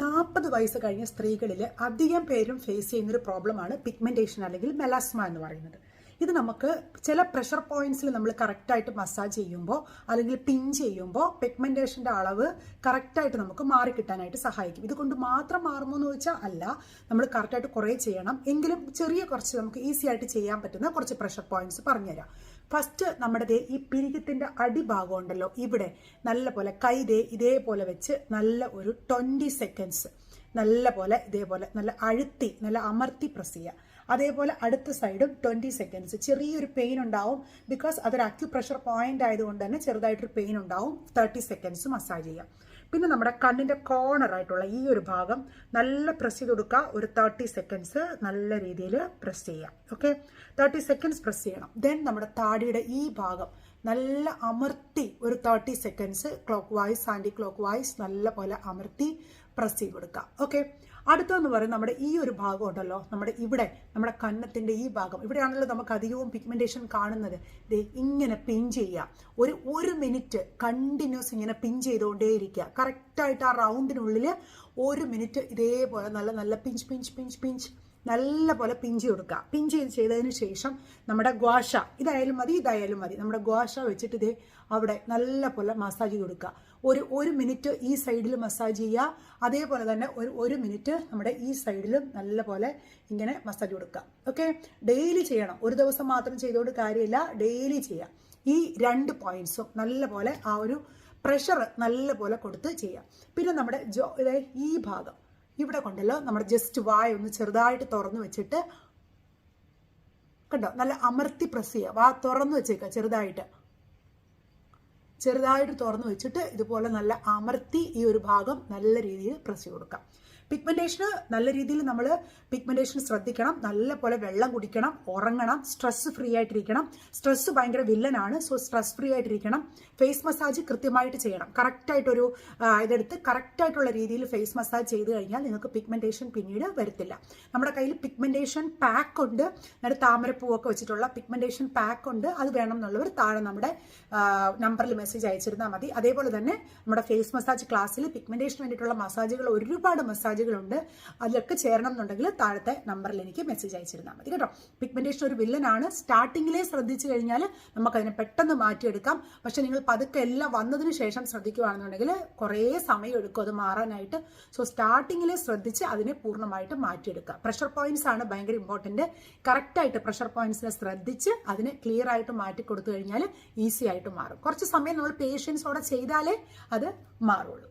നാൽപ്പത് വയസ്സ് കഴിഞ്ഞ സ്ത്രീകളിൽ അധികം പേരും ഫേസ് ചെയ്യുന്ന ഒരു പ്രോബ്ലമാണ് പിഗ്മെന്റേഷൻ അല്ലെങ്കിൽ മെലാസ്മ എന്ന് പറയുന്നത്. ഇത് നമുക്ക് ചില പ്രഷർ പോയിന്റ്സിൽ നമ്മൾ കറക്റ്റായിട്ട് മസാജ് ചെയ്യുമ്പോൾ അല്ലെങ്കിൽ പിൻ ചെയ്യുമ്പോൾ പെഗ്മെന്റേഷന്റെ അളവ് കറക്റ്റായിട്ട് നമുക്ക് മാറിക്കിട്ടാനായിട്ട് സഹായിക്കും. ഇതുകൊണ്ട് മാത്രം മാറുമോ എന്ന് ചോദിച്ചാൽ അല്ല. നമ്മൾ കറക്റ്റായിട്ട് കുറേ ചെയ്യണം. എങ്കിലും ചെറിയ കുറച്ച് നമുക്ക് ഈസി ആയിട്ട് ചെയ്യാൻ പറ്റുന്ന കുറച്ച് പ്രഷർ പോയിന്റ്സ് പറഞ്ഞുതരാം. ഫസ്റ്റ് നമ്മുടെ ഈ പിരികത്തിന്റെ അടിഭാഗം ഉണ്ടല്ലോ ഇവിടെ നല്ല പോലെ കൈ ദേ ഇതേപോലെ വെച്ച് നല്ല ഒരു ട്വന്റി സെക്കൻഡ്സ് നല്ല പോലെ ഇതേപോലെ നല്ല അഴുത്തി നല്ല അമർത്തി പ്രസ് ചെയ്യുക. അതേപോലെ അടുത്ത സൈഡും ട്വന്റി സെക്കൻഡ്സ് ചെറിയൊരു പെയിൻ ഉണ്ടാവും ബിക്കോസ് അതൊരു അക്യുപ്രഷർ പോയിന്റ് ആയതുകൊണ്ട് തന്നെ ചെറുതായിട്ടൊരു പെയിൻ ഉണ്ടാവും. തേർട്ടി സെക്കൻഡ്സ് മസാജ് ചെയ്യാം പിന്നെ നമ്മുടെ കണ്ണിന്റെ കോർണർ ആയിട്ടുള്ള ഈ ഒരു ഭാഗം നല്ല പ്രസ് ചെയ്ത് കൊടുക്കുക. ഒരു തേർട്ടി സെക്കൻഡ്സ് നല്ല രീതിയിൽ പ്രസ് ചെയ്യാം ഓക്കെ തേർട്ടി സെക്കൻഡ്സ് പ്രസ് ചെയ്യണം. ദെൻ നമ്മുടെ താടിയുടെ ഈ ഭാഗം നല്ല അമർത്തി ഒരു thirty seconds clockwise anticlockwise നല്ല പോലെ അമർത്തി പ്രസ് ചെയ്ത് കൊടുക്കുക. ഓക്കെ അടുത്തെന്ന് പറയുന്നത് നമ്മുടെ ഈ ഒരു ഭാഗം ഉണ്ടല്ലോ. നമ്മുടെ ഇവിടെ നമ്മുടെ കണ്ണത്തിന്റെ ഈ ഭാഗം. ഇവിടെയാണല്ലോ നമുക്ക് അധികവും പിഗ്മെന്റേഷൻ കാണുന്നത്. ദേ ഇങ്ങനെ പിൻ ചെയ്യുക. ഒരു ഒരു മിനിറ്റ് കണ്ടിന്യൂസ് ഇങ്ങനെ പിൻ ചെയ്തുകൊണ്ടേയിരിക്കുക. കറക്റ്റായിട്ട് ആ റൗണ്ടിനുള്ളിൽ ഒരു മിനിറ്റ് ഇതേപോലെ നല്ല നല്ല പിഞ്ച് പിഞ്ച് പിഞ്ച് പിഞ്ച് നല്ല പോലെ പിഞ്ച് കൊടുക്കുക. പിഞ്ച് ചെയ്ത് ചെയ്തതിന് ശേഷം നമ്മുടെ ഗ്വാഷ ഇതായാലും മതി ഇതായാലും മതി. നമ്മുടെ ഗ്വാഷ വെച്ചിട്ട് ഇതേ അവിടെ നല്ല പോലെ മസാജ് ചെയ്ത് കൊടുക്കുക. ഒരു ഒരു മിനിറ്റ് ഈ സൈഡിൽ മസാജ് ചെയ്യുക. അതേപോലെ തന്നെ ഒരു ഒരു മിനിറ്റ് നമ്മുടെ ഈ സൈഡിലും നല്ല പോലെ ഇങ്ങനെ മസാജ് കൊടുക്കുക. ഓക്കെ ഡെയിലി ചെയ്യണം. ഒരു ദിവസം മാത്രം ചെയ്തുകൊണ്ട് കാര്യമില്ല. ഡെയിലി ചെയ്യുക. ഈ രണ്ട് പോയിന്റ്സും നല്ല പോലെ ആ ഒരു പ്രഷർ നല്ല പോലെ കൊടുത്ത് ചെയ്യാം പിന്നെ നമ്മുടെ ജോ ഈ ഭാഗം. ഇവിടെ കൊണ്ടല്ലോ. നമ്മൾ ജസ്റ്റ് വായ ഒന്ന് ചെറുതായിട്ട് തുറന്നു വെച്ചിട്ട് കണ്ടോ? നല്ല അമർത്തി പ്രസ് ചെയ്യുക വാ തുറന്നു വെച്ചേക്കുക ചെറുതായിട്ട്. ചെറുതായിട്ട് തുറന്നു വെച്ചിട്ട് ഇതുപോലെ നല്ല അമർത്തി ഈ ഒരു ഭാഗം നല്ല രീതിയിൽ പ്രസ് ചെയ്ത് കൊടുക്കാം. പിഗ്മെന്റേഷന് നല്ല രീതിയിൽ നമ്മൾ പിഗ്മെന്റേഷൻ ശ്രദ്ധിക്കണം. നല്ലപോലെ വെള്ളം കുടിക്കണം ഉറങ്ങണം സ്ട്രെസ് ഫ്രീ ആയിട്ടിരിക്കണം. സ്ട്രെസ് ഭയങ്കര വില്ലനാണ് സോ സ്ട്രെസ് ഫ്രീ ആയിട്ടിരിക്കണം. ഫേസ് മസാജ് കൃത്യമായിട്ട് ചെയ്യണം. കറക്റ്റായിട്ടൊരു ഇതെടുത്ത് കറക്റ്റായിട്ടുള്ള രീതിയിൽ ഫേസ് മസാജ് ചെയ്ത് കഴിഞ്ഞാൽ നിങ്ങൾക്ക് പിഗ്മെന്റേഷൻ പിന്നീട് വരത്തില്ല. നമ്മുടെ കയ്യിൽ പിഗ്മെന്റേഷൻ പാക്ക് ഉണ്ട്. നമ്മുടെ താമരപ്പൂവൊക്കെ വെച്ചിട്ടുള്ള പിഗ്മെന്റേഷൻ പാക്ക് ഉണ്ട്. അത് വേണം എന്നുള്ളവർ താഴെ നമ്മുടെ നമ്പറിൽ മെസ്സേജ് അയച്ചിരുന്നാൽ മതി. അതേപോലെ തന്നെ നമ്മുടെ ഫേസ് മസാജ് ക്ലാസ്സിൽ പിഗ്മെന്റേഷന് വേണ്ടിയിട്ടുള്ള മസാജുകൾ ഒരുപാട് മസാജ് മെസ്സേജുകളുണ്ട് അതിലൊക്കെ ചേരണം എന്നുണ്ടെങ്കിൽ താഴത്തെ നമ്പറിൽ എനിക്ക് മെസ്സേജ് അയച്ചിരുന്നാൽ മതി കേട്ടോ. പിഗ്മെന്റേഷൻ ഒരു വില്ലനാണ് സ്റ്റാർട്ടിങ്ങിലെ ശ്രദ്ധിച്ചു കഴിഞ്ഞാൽ നമുക്കതിനെ പെട്ടെന്ന് മാറ്റിയെടുക്കാം. പക്ഷെ നിങ്ങൾ പതുക്കെ എല്ലാം വന്നതിന് ശേഷം ശ്രദ്ധിക്കുകയാണെന്നുണ്ടെങ്കിൽ കുറേ സമയം എടുക്കും അത് മാറാനായിട്ട്. സോ സ്റ്റാർട്ടിങ്ങിലെ ശ്രദ്ധിച്ച് അതിനെ പൂർണമായിട്ട് മാറ്റിയെടുക്കുക പ്രഷർ പോയിന്റ്സ് ആണ് ഭയങ്കര ഇമ്പോർട്ടന്റ് കറക്റ്റായിട്ട് പ്രഷർ പോയിന്റ്സിനെ ശ്രദ്ധിച്ച് അതിനെ ക്ലിയർ ആയിട്ട് മാറ്റി കൊടുത്തു കഴിഞ്ഞാൽ ഈസി ആയിട്ട് മാറും. കുറച്ച് സമയം നമ്മൾ പേഷ്യൻസോടെ ചെയ്താലേ അത് മാറുള്ളൂ.